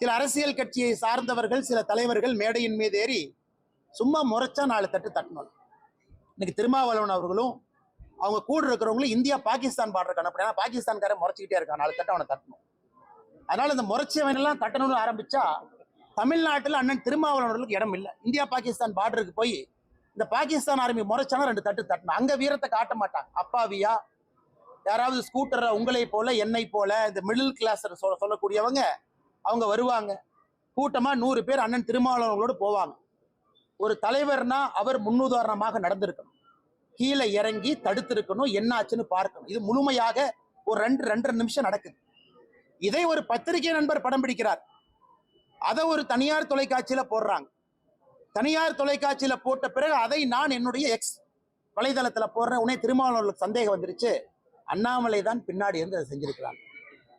சில அரசியல் கட்சியை சார்ந்தவர்கள் சில தலைவர்கள் மேடையின் மீது ஏறி சும்மா முறைச்சா நாலு தட்டு தட்டணும். இன்னைக்கு திருமாவளவன் அவர்களும் அவங்க கூட இருக்கிறவங்களும் இந்தியா பாகிஸ்தான் பாடுற அனுப்பணும் பாகிஸ்தான்காரன் முறைச்சிக்கிட்டே இருக்கான். நாலு தட்டு அவனை தட்டணும். அதனால இந்த முறைச்சவனெல்லாம் தட்டணும்னு ஆரம்பிச்சா தமிழ்நாட்டில் அண்ணன் திருமாவளவனர்களுக்கு இடம் இல்லை. இந்தியா பாகிஸ்தான் பார்டருக்கு போய் இந்த பாகிஸ்தான் ஆர்மி முறைச்சானா ரெண்டு தட்டு தட்டணும். அங்க வீரத்தை காட்ட மாட்டாங்க அப்பாவியா? யாராவது ஸ்கூட்டரை உங்களை போல என்னை போல இந்த மிடில் கிளாஸ் சொல்ல சொல்லக்கூடியவங்க அவங்க வருவாங்க. கூட்டமா நூறு பேர் அண்ணன் திருமாவளவங்களோடு போவாங்க. ஒரு தலைவர்னா அவர் முன்னுதாரணமாக நடந்திருக்கணும். கீழே இறங்கி தடுத்திருக்கணும் என்ன ஆச்சுன்னு பார்க்கணும். இது முழுமையாக ஒரு ரெண்டு ரெண்டரை நிமிஷம் நடக்குது. இதை ஒரு பத்திரிகை நண்பர் படம் பிடிக்கிறார். அதை ஒரு தனியார் தொலைக்காட்சியில போடுறாங்க. தனியார் தொலைக்காட்சியில போட்ட பிறகு அதை நான் என்னுடைய எக்ஸ் வலைதளத்துல போடுறேன். உடனே திருமாவளவர்களுக்கு சந்தேகம் வந்துருச்சு. அண்ணாமலை தான் பின்னாடி இருந்து அதை செஞ்சிருக்கிறாங்க.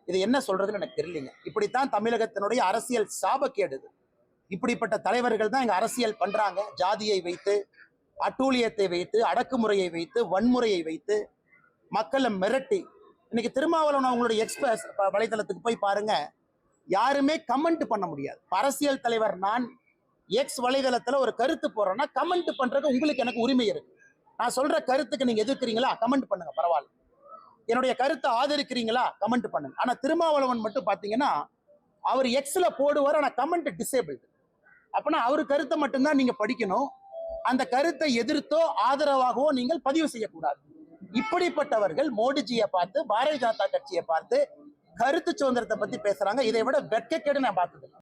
இது என்ன சொல்றதுன்னு எனக்கு தெரியலைங்க. இப்படித்தான் தமிழகத்தினுடைய அரசியல் சாபக்கேடுது. இப்படிப்பட்ட தலைவர்கள் தான் இங்க அரசியல் பண்றாங்க. ஜாதியை வைத்து அட்டூழியத்தை வைத்து அடக்குமுறையை வைத்து வன்முறையை வைத்து மக்களை மிரட்டி. இன்னைக்கு திருமாவளவன் அவங்களுடைய எக்ஸ்பிரஸ் வலைதளத்துக்கு போய் பாருங்க. யாருமே கமெண்ட் பண்ண முடியாது. அரசியல் தலைவர் நான் எக்ஸ் வலைதளத்துல ஒரு கருத்து போடுறேன்னா கமெண்ட் பண்றதுக்கு உங்களுக்கு எனக்கு உரிமை இருக்கு. நான் சொல்ற கருத்துக்கு நீங்க எதிர்க்கிறீங்களா? கமெண்ட் பண்ணுங்க பரவாயில்ல. என்னுடைய கருத்தை ஆதரிக்கிறீங்களா? கமெண்ட் பண்ணுங்க. ஆனா திருமாவளவன் மட்டும் பாத்தீங்கன்னா அவர் எக்ஸ்ல போடுவார் ஆனா கமெண்ட் டிசேபிள்டு அப்பனா அவர் கருத்தை மட்டும்தான் நீங்க படிக்கணும். அந்த கருத்தை எதிர்த்தோ ஆதரவாகவோ நீங்கள் பதிவு செய்யக்கூடாது. இப்படிப்பட்டவர்கள் மோடிஜியை பார்த்து பாரதிய ஜனதா கட்சியை பார்த்து கருத்து சுதந்திரத்தை பத்தி பேசுறாங்க. இதை விட வெட்கக்கேடு நான் பார்த்தது